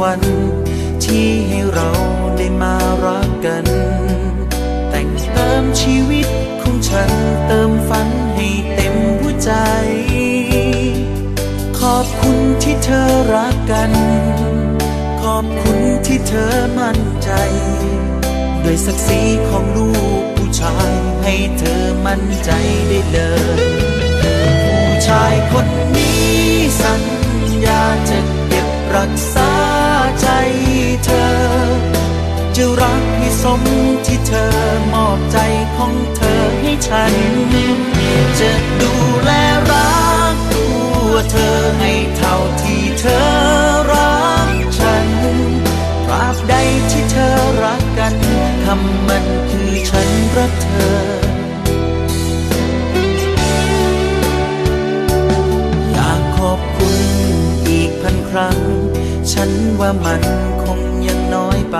วรรค์ที่ให้เราได้มารักกัน แต่งเติมชีวิตของฉันเติมฝันให้เต็มหัวใจ ขอบคุณที่เธอรักกัน ขอบคุณที่เธอมั่นใจด้วยศักดิ์ศรีของลูกผู้ชายให้เธอมั่นใจได้เลย ผู้ชายคนนี้สัญญาจะเก็บรักษา สมที่เธอมอบใจของเธอให้ฉัน จะดูแลรักตัวเธอให้เท่าที่เธอรักฉันตราบใดที่เธอรักกันคำมันคือฉันรักเธอ อยากขอบคุณอีกพันครั้ง ฉันว่ามันคงยังน้อยไป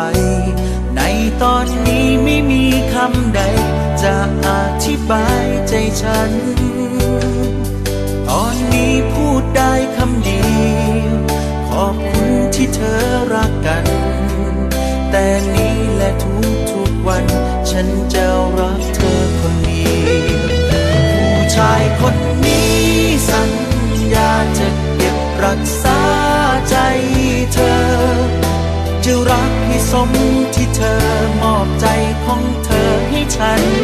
ตอนนี้ไม่มีคำใด จะอธิบายใจฉัน ตอนนี้พูดได้คำเดียว ขอบคุณที่เธอรัก อ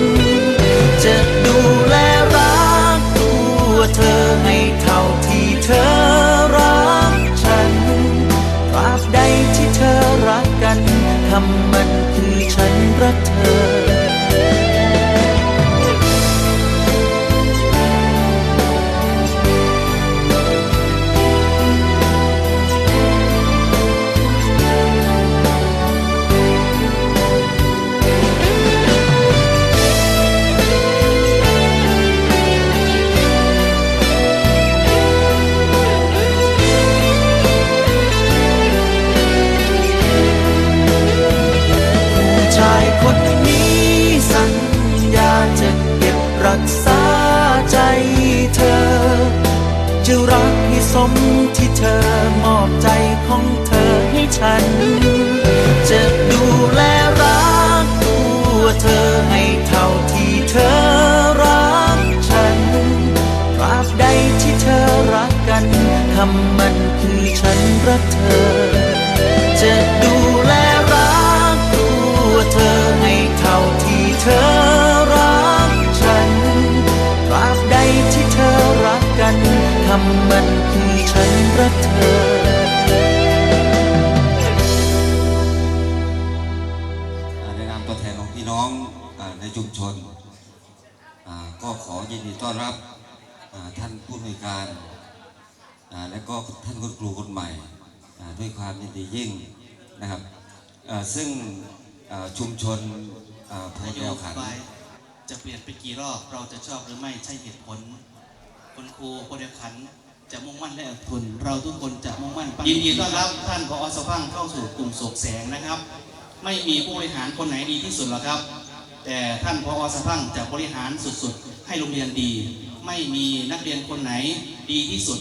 คำมันคือฉันรักเธอ จะดูแลรักตัวเธอให้เท่าที่เธอรักฉันตราบใดที่เธอรักกันคำมันคือฉันรักเธอ ในนามตัวแทนของพี่น้องอาในชุมชนอ่าก็ขอยินดีต้อนรับอ่าท่านผู้อำนวยการ และก็ท่านคุณครูคนใหม่อ่าด้วยความยินดียิ่งนะครับอ่าซึ่งอ่าชุมชนอ่าโพนธิ์โยแนวขันบายจะเปลี่ยนไปกี่รอบเราจะชอบหรือไม่ใช่เหตุผลคุณครูคนเดียวขันจะมุ่งมั่นและอดทนเราทุกคนจะมุ่งมั่นยินดีต้อนรับท่านพอสพังเข้าสู่กลุ่มโศกแสงนะครับ ไม่มีผู้บริหารคนไหนดีที่สุดหรอกครับ แต่ท่านพอสพังจะบริหารสุดๆ ให้โรงเรียนดี ไม่มีนักเรียนคนไหนดีที่สุด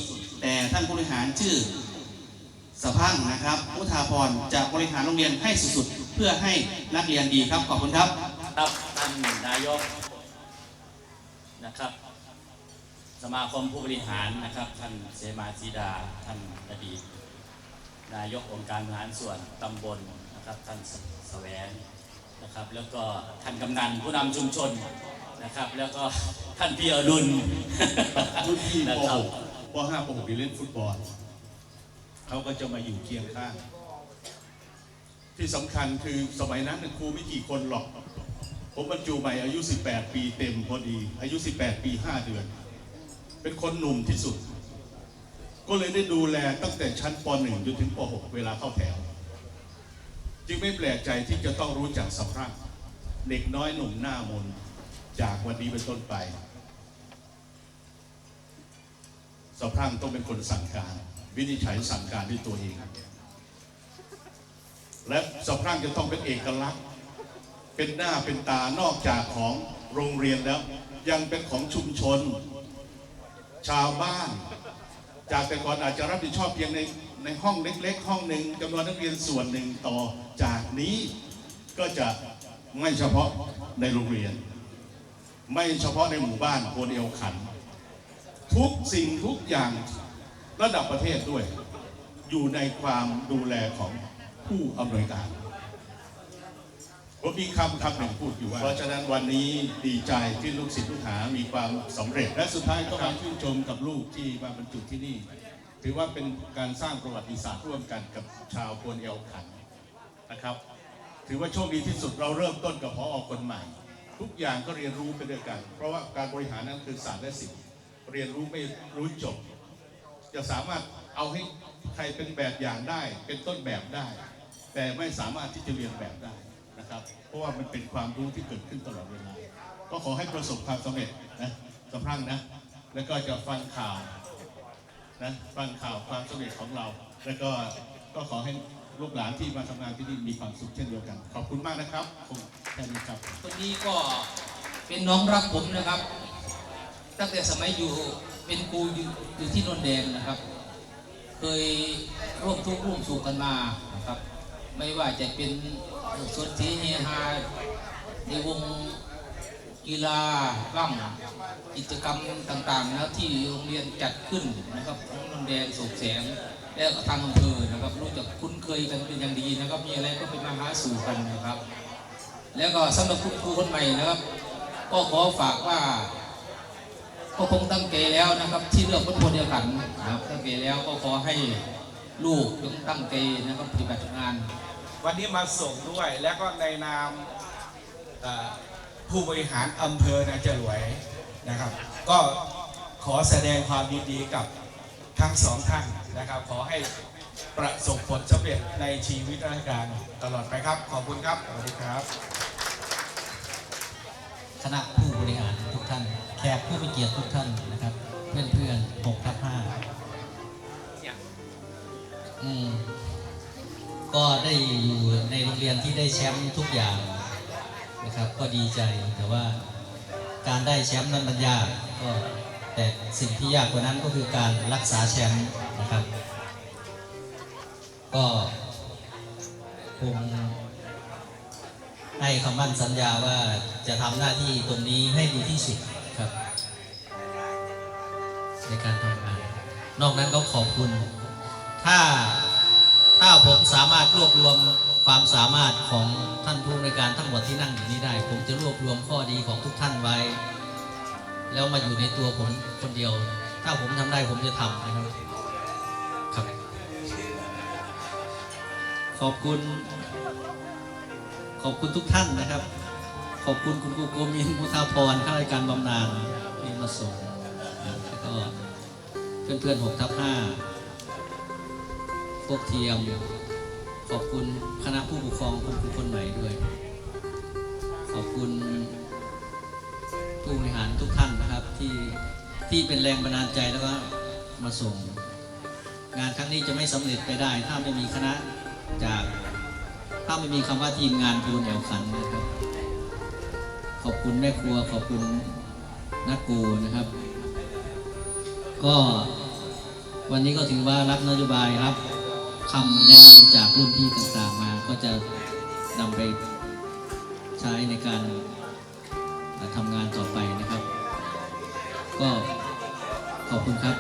แต่ท่านผู้บริหารชื่อสะพังนะครับพุทธาพรจะบริหารโรงเรียนให้สุดๆ เพื่อให้นักเรียนดีครับ ขอบคุณครับ ครับท่านนายกนะครับ สมาคมผู้บริหารนะครับ ท่านเสมาสีดา ท่านอดีตนายกองค์การบริหารส่วนตำบลนะครับท่านสแสวงนะครับ แล้วก็ท่านกำนันผู้นำชุมชนนะครับ แล้วก็ท่านพี่อรุณรุ่นพี่นะปครับ .6 ป .5 ป .6 ที่เล่นฟุตบอลเขาก็จะมาอยู่เคียงข้าง ที่สำคัญคือสมัยนั้นครูไม่กี่คนหรอก ผมบรรจุใหม่อายุ 18 ปีเต็มพอดี อายุ 18 ปี 5 เดือน เป็นคนหนุ่มที่สุด ก็เลยได้ดูแลตั้งแต่ชั้นป .1 จนถึงป .6 เวลาเข้าแถว จึงไม่แปลกใจที่จะต้องรู้จักสะพรั่งเด็กน้อยหนุ่มหน้ามนจากวันนี้เป็นต้นไป สะพรั่งต้องเป็นคนสั่งการ วินิจฉัยสั่งการด้วยตัวเอง และสะพรั่งจะต้องเป็นเอกลักษณ์ เป็นหน้าเป็นตานอกจากของโรงเรียนแล้ว ยังเป็นของชุมชน ชาวบ้าน จากแต่ก่อนอาจจะรับผิดชอบเพียงในในห้องเล็ก ๆ ห้องหนึ่งจำนวนนักเรียนส่วนหนึ่งต่อจากนี้ก็จะไม่เฉพาะในโรงเรียน ไม่เฉพาะในหมู่บ้านโพนเอวขัน ทุกสิ่งทุกอย่างระดับประเทศด้วย อยู่ในความดูแลของผู้อำนวยการผมมีคำคำหนึ่งพูดอยู่ว่า เพราะฉะนั้นวันนี้ดีใจที่ลูกศิษย์ลูกหา มีความสำเร็จ และสุดท้ายก็มาชื่นชมกับลูกที่มาบรรจุที่นี่ ถือว่าเป็นการสร้างประวัติศาสตร์ร่วมกันกับชาวพวนเอลขันนะครับ ถือว่าโชคดีที่สุดเราเริ่มต้นกับพออคนใหม่ ทุกอย่างก็เรียนรู้ไปด้วยกัน เพราะว่าการบริหารนั้นคือศาสตร์และศิลป์ เรียนรู้ไม่รู้จบ จะสามารถเอาให้ใครเป็นแบบอย่างได้ เป็นต้นแบบได้ แต่ไม่สามารถที่จะเรียนแบบได้นะครับ เพราะว่ามันเป็นความรู้ที่เกิดขึ้นตลอดเวลาก็ขอให้ประสบความสำเร็จนะสะพรั่งนะแล้วก็จะฟังข่าวนะฟังข่าวความสำเร็จของเรา แล้วก็ก็ขอให้ลูกหลานที่มาทำงานที่นี่มีความสุขเช่นเดียวกัน ขอบคุณมากนะครับคงแค่นี้ครับคนนี้ก็เป็นน้องรักผมนะครับ ตั้งแต่สมัยอยู่เป็นครูอยู่อยู่ที่นนแดงนะครับ เคยร่วมทุกข์ร่วมสุขกันมานะครับ ไม่ว่าจะเป็นสวนสีเฮฮาในวงกีฬาบ้างกิจกรรมต่างๆนะครับที่โรงเรียนจัดขึ้นนะครับของนนแดงสุขแสงและก็ทางอำเภอนะครับรู้จักคุ้นเคยกันเป็นอย่างดีนะครับ มีอะไรก็เป็นมาหาสู่กันนะครับ แล้วก็สำหรับคุณครูคนใหม่นะครับ ก็ขอฝากว่า ก็คงตั้งใจแล้วนะครับ ที่เลือกคนคนเดียวกันนะครับ ตั้งใจแล้วก็ขอให้ลูกจงตั้งใจนะครับปฏิบัติงาน วันนี้มาส่งด้วยแล้วก็ในนามเอ่อผู้บริหารอำเภอนาจรวยนะครับ ก็ขอแสดงความยินดีกับทั้งสองท่านนะครับ ขอให้ประสบผลสำเร็จในชีวิตราชการตลอดไปครับ ขอบคุณครับสวัสดีครับคณะผู้บริหารทุกท่าน แขกผู้มีเกียรติทุกท่านนะครับ เพื่อนเพื่อนหกทับห้าอืมก็ได้อยู่ในโรงเรียนที่ได้แชมป์ทุกอย่างนะครับ ก็ดีใจแต่ว่าการได้แชมป์นั้นมันยากก็แต่สิ่งที่ยากกว่านั้นก็คือการรักษาแชมป์นะครับ ก็คงให้คำมั่นสัญญาว่าจะทำหน้าที่ตรงนี้ให้ดีที่สุด ในการทำงาน นอกนั้นก็ขอบคุณ ถ้าถ้าผมสามารถรวบรวมความสามารถของท่านผู้ในการทั้งหมดที่นั่งอยู่นี้ได้ ผมจะรวบรวมข้อดีของทุกท่านไว้ แล้วมาอยู่ในตัวผมคนเดียว ถ้าผมทำได้ผมจะทำนะครับครับ ขอบคุณ ขอบคุณทุกท่านนะครับ ขอบคุณคุณครูโกมินมุทาพรข้าราชการบำนาญที่มาส่ง แล้วก็เพื่อนๆหกทับห้าพวกเทียม ขอบคุณคณะผู้ปกครองคุณครูคนใหม่ด้วย ขอบคุณผู้บริหารทุกท่านนะครับที่ที่เป็นแรงบันดาลใจแล้วก็มาส่ง งานครั้งนี้จะไม่สำเร็จไปได้ ถ้าไม่มีคณะจากถ้าไม่มีคำว่าทีมงานปูนแอวขันนะครับ ขอบคุณแม่ครัวขอบคุณนักกูนะครับ ก็วันนี้ก็ถือว่ารับนโยบายครับคำแนะนำจากรุ่นพี่ต่างๆมาก็จะนำไปใช้ในการทำงานต่อไปนะครับ ก็ขอบคุณครับ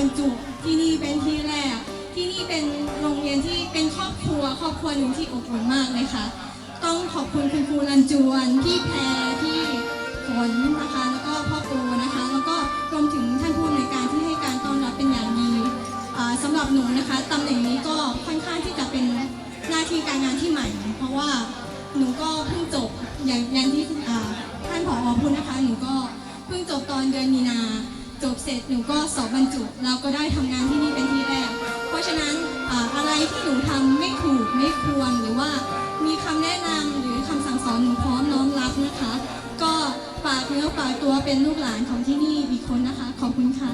รรจุที่นี่เป็นที่แรก ที่นี่เป็นโรงเรียนที่เป็นครอบครัว ครอบครัวหนึ่งที่อบอุ่นมากเลยค่ะ ต้องขอบคุณคุณครูรันจวนพี่แพรพี่ฝนนะคะแล้วก็พ่อปูนะคะ แล้วก็รวมถึงท่านผู้อำนวยการที่ให้การต้อนรับเป็นอย่างดีอ่าสำหรับหนูนะคะตำแหน่งนี้ก็ค่อนข้างที่จะเป็นหน้าที่การงานที่ใหม่ เพราะว่าหนูก็เพิ่งจบอย่างอย่างที่ท่านผอพูดนะคะ หนูก็เพิ่งจบตอนเดือนมีนา จบเสร็จหนูก็สอบบรรจุแล้วก็ได้ทำงานที่นี่เป็นที่แรก เพราะฉะนั้นอ่าอะไรที่หนูทำไม่ถูกไม่ควรหรือว่ามีคำแนะนำหรือคำสั่งสอนหนูพร้อมน้อมรับนะคะ ก็ฝากเนื้อฝากตัวเป็นลูกหลานของที่นี่อีกคนนะคะ ขอบคุณค่ะ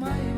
ไ